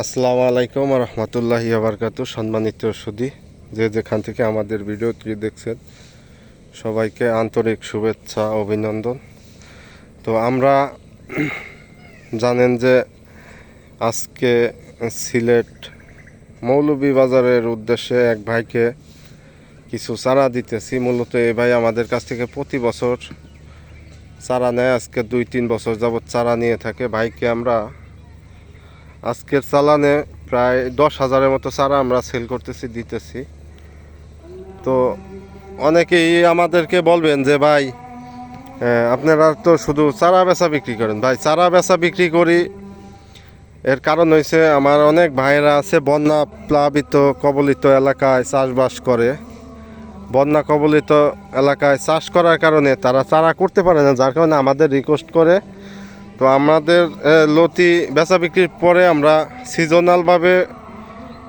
আসসালামু আলাইকুম রহমতুল্লাহি আবরকাত সম্মানিত সুদী, যে যেখান থেকে আমাদের ভিডিওটি দেখছেন, সবাইকে আন্তরিক শুভেচ্ছা, অভিনন্দন। তো আমরা জানেন যে আজকে সিলেট মৌলভীবাজারের উদ্দেশ্যে এক ভাইকে কিছু চারা দিতেছি। মূলত এই ভাই আমাদের কাছ থেকে প্রতি বছর চারা নেয়। আজকে দুই তিন বছর যাবৎ চারা নিয়ে থাকে। ভাইকে আমরা আজকের চালানে প্রায় দশ হাজারের মতো চারা আমরা সেল করতেছি, দিতেছি। তো অনেকেই আমাদেরকে বলবেন যে, ভাই আপনারা তো শুধু চারা বেচা বিক্রি করেন। ভাই, চারা বেচা বিক্রি করি, এর কারণ হয়েছে আমার অনেক ভাইয়েরা আছে, বন্যা প্লাবিত, কবলিত এলাকায় চাষবাস করে। বন্যা কবলিত এলাকায় চাষ করার কারণে তারা চারা করতে পারে না, যার কারণে আমাদের রিকোয়েস্ট করে তো আমাদের লতি বেচা বিক্রির পরে আমরা সিজনালভাবে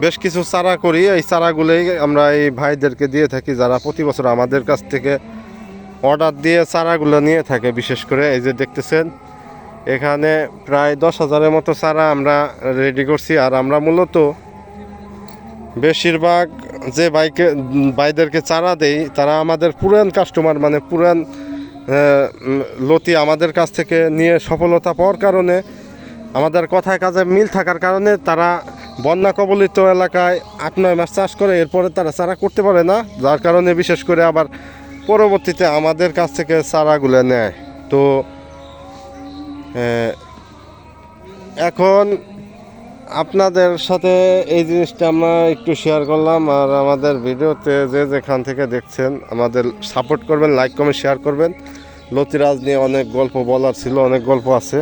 বেশ কিছু চারা করি। এই চারাগুলোই আমরা এই ভাইদেরকে দিয়ে থাকি, যারা প্রতি বছর আমাদের কাছ থেকে অর্ডার দিয়ে চারাগুলো নিয়ে থাকে, বিশেষ করে এই যে দেখতেছেন, এখানে প্রায় দশ হাজারের মতো চারা আমরা রেডি করছি। আর আমরা মূলত বেশিরভাগ যে বাইকে ভাইদেরকে চারা দেই, তারা আমাদের পুরান কাস্টমার মানে পুরান লতি আমাদের কাছ থেকে নিয়ে সফলতা পাওয়ার কারণে, আমাদের কথায় কাজে মিল থাকার কারণে তারা বন্যা কবলিত এলাকায় আট, নয় মাস চাষ করে এরপরে তারা চারা করতে পারে না, যার কারণে বিশেষ করে আবার পরবর্তীতে আমাদের কাছ থেকে চারাগুলো নেয়। তো এখন আপনাদের সাথে এই জিনিসটা আমরা একটু শেয়ার করলাম আর আমাদের ভিডিওতে যে যেখান থেকে দেখছেন, আমাদের সাপোর্ট করবেন লাইক কমেন্ট শেয়ার করবেন। লতিরাজ নিয়ে অনেক গল্প বলার ছিল, অনেক গল্প আছে।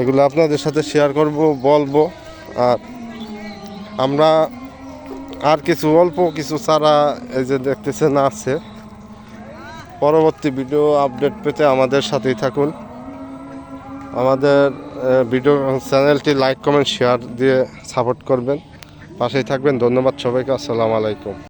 এগুলো আপনাদের সাথে শেয়ার করব, বলব। আর আমরা আর কিছু অল্প কিছু ছাড়া এই যে দেখতেছেন আছে। পরবর্তী ভিডিও আপডেট পেতে আমাদের সাথেই থাকুন। আমাদের ভিডিও চ্যানেলটি লাইক, কমেন্ট শেয়ার দিয়ে সাপোর্ট করবেন। পাশেই থাকবেন। ধন্যবাদ সবাইকে। আসসালামু আলাইকুম।